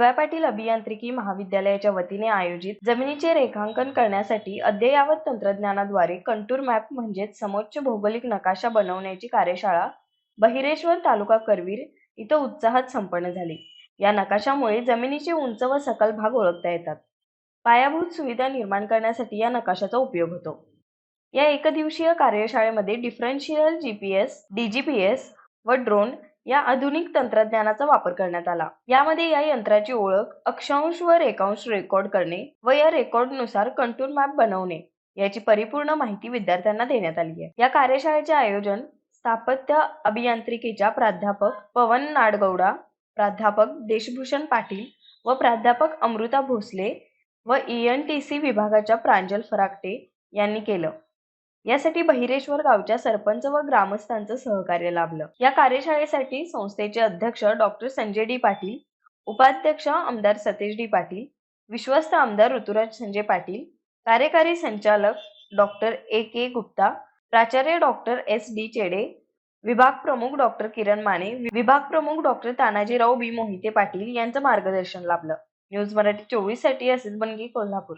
Y Patil अभियांत्रिकी महाविद्यालयाच्या वतीने आयोजित जमिनीचे रेखांकन करण्यासाठी अद्ययावत तंत्रज्ञानाद्वारे कंटूर मॅप म्हणजेच समोच्च भौगोलिक नकाशा बनवण्याची कार्यशाळा बहिरेश्वर तालुका करवीर इथं उत्साहात संपन्न झाली. या नकाशामुळे जमिनीचे उंच व सकल भाग ओळखता येतात. पायाभूत सुविधा निर्माण करण्यासाठी या नकाशाचा उपयोग होतो. या एकदिवसीय कार्यशाळेमध्ये डिफरन्शियल जीपीएस डीजीपीएस व ड्रोन या आधुनिक तंत्रज्ञानाचा वापर करण्यात आला. यामध्ये या यंत्राची ओळख अक्षांश व रेखांश रेकॉर्ड करणे व या रेकॉर्डनुसार कंट्रोल मॅप बनवणे याची परिपूर्ण माहिती विद्यार्थ्यांना देण्यात आली आहे या कार्यशाळेचे आयोजन स्थापत्य अभियांत्रिकीच्या प्राध्यापक पवन नाडगौडा प्राध्यापक देशभूषण पाटील व प्राध्यापक अमृता भोसले व ई एन टी सी विभागाच्या प्रांजल फराकटे यांनी केलं. यासाठी बहिरेश्वर गावच्या सरपंच व ग्रामस्थांचं सहकार्य लाभलं. या कार्यशाळेसाठी संस्थेचे अध्यक्ष डॉक्टर संजय डी पाटील उपाध्यक्ष आमदार सतेज डी पाटील विश्वस्त आमदार ऋतुराज संजय पाटील कार्यकारी संचालक डॉक्टर ए के गुप्ता प्राचार्य डॉक्टर एस डी चेडे विभाग प्रमुख डॉक्टर किरण माने विभाग प्रमुख डॉक्टर तानाजीराव बी मोहिते पाटील यांचं मार्गदर्शन लाभलं. न्यूज मराठी चोवीससाठी असित बनगी कोल्हापूर.